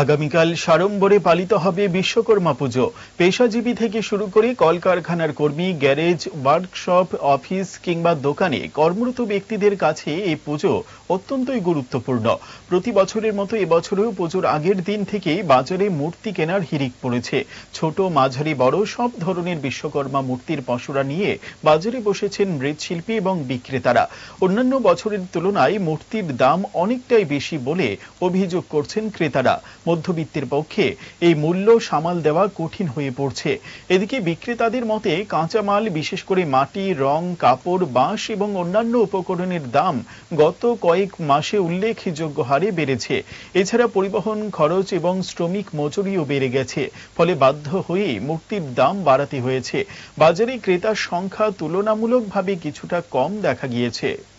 আগামীকাল সাড়ম্বরে পালিত হবে বিশ্বকর্মা পুজো। পেশাজীবী থেকে শুরু করে কলকারখানার কর্মী, গ্যারেজ, ওয়ার্কশপ, অফিস কিংবা দোকানে কর্মরত ব্যক্তিদের কাছে এই পুজো অত্যন্তই গুরুত্বপূর্ণ। প্রতি বছরের মতো এবছরেও পুজোর আগের দিন থেকেই বাজারে মূর্তি কেনার হিড়িক পড়েছে। ছোট, মাঝারি, বড় সব ধরনের বিশ্বকর্মা মূর্তির পসরা নিয়ে বাজারে বসেছেন মৃৎশিল্পী এবং বিক্রেতারা। অন্যান্য বছরের তুলনায় মূর্তির দাম অনেকটাই বেশি বলে অভিযোগ করছেন ক্রেতারা। মধ্যবিত্তের পক্ষে এই মূল্য সামাল দেওয়া কঠিন হয়ে পড়ছে। এদিকে বিক্রেতাদের মতে কাঁচামাল, বিশেষ করে মাটি, রং, কাপড়, বাঁশ এবং অন্যান্য উপকরণের দাম গত কয়েক মাসে উল্লেখযোগ্য হারে বেড়েছে। এছাড়া পরিবহন খরচ এবং শ্রমিক মজুরিও বেড়ে গেছে, ফলে বাধ্য হয়ে মূর্তির দাম বাড়াতে হয়েছে। বাজারে ক্রেতার সংখ্যা তুলনামূলকভাবে কিছুটা কম দেখা গিয়েছে।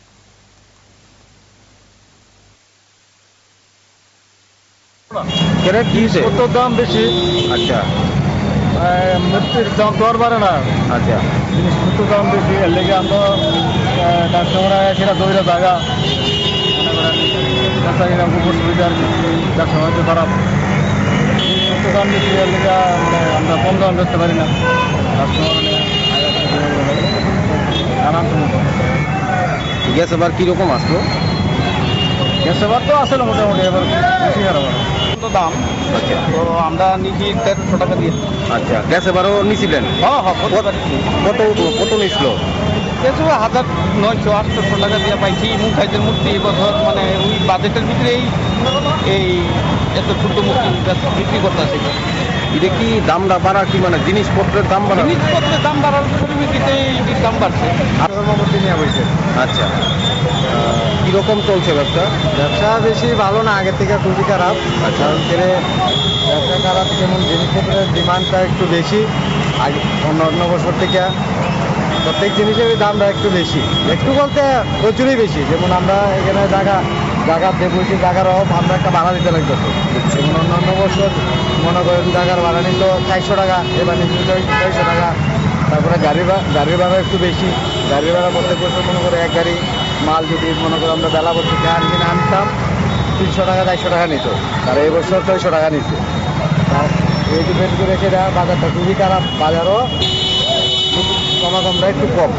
কেন কি হয়েছে? কত দাম বেশি? আচ্ছা। মূর্তির দাম তো আর বাড়ে না। আচ্ছা। জিনিসপত্র দাম বেশি? এর লেগে আমরা কাস্টমাররা সেটা দইরা জায়গা। কাঁচা কিনা কি খারাপ জিনিসপত্র দাম বেশি? এর লেগে মানে আমরা কম দাম বেচতে পারি না। কাস্টমার সমস্যা গ্যাস এবার কীরকম আসলো? গ্যাস এবার তো আসলে মোটামুটি এবার বেশি খারাপ আর তো দাম। আচ্ছা। তো আমরা তেরোশো টাকা দিয়ে আচ্ছা গ্যাস এবারও নিছিলেন? হ্যাঁ হ্যাঁ কত কত নিছিল? হাজার নয়শো আটশোশো টাকা দিয়ে পাইছি। মুখ সাইজের মূর্তি এবছর মানে ওই বাজেটের ভিতরেই এই এত ছোট মূর্তি বিক্রি করতে আসে। এটা কি দামটা বাড়া কি মানে জিনিসপত্রের দাম বাড়া? জিনিসপত্রের দাম বাড়ার পরিপ্রেক্ষিতে দাম বাড়ছে। মূর্তি নিয়ে বসে আচ্ছা। কীরকম চলছে ব্যবসা? ব্যবসা বেশি ভালো না আগের থেকে খুবই খারাপ। আচ্ছা। কারণ কেড়ে ব্যবসা খারাপ যেমন জিনিসপত্রের ডিমান্ডটা একটু বেশি আগে অন্য অন্য বছর থেকে। প্রত্যেক জিনিসের দামটা একটু বেশি। একটু বলতে প্রচুরই বেশি। যেমন আমরা এখানে জায়গা জায়গা দেখেছি জায়গার অভাব আমরা একটা ভাড়া দিতে লাগতেছে যেমন অন্য অন্য বছর মনে করেন জায়গার ভাড়া নিত চারশো টাকা এবার নিচ্ছি ছয়শো টাকা। তারপরে গাড়ি গাড়ির ভাড়া একটু বেশি। গাড়ির ভাড়া প্রত্যেক বছর মনে করে এক গাড়ি মাল যদি মনে করো আমরা বেলা বলছি গান কিনে আনতাম, তিনশো টাকা, চারশো টাকা নিত। আর এই বছর ছয়শো টাকা নিচ্ছে আর এই ডিপেন্ড করে দেওয়া বাজারটা খুবই খারাপ। বাজারও সমাগমটা একটু কম।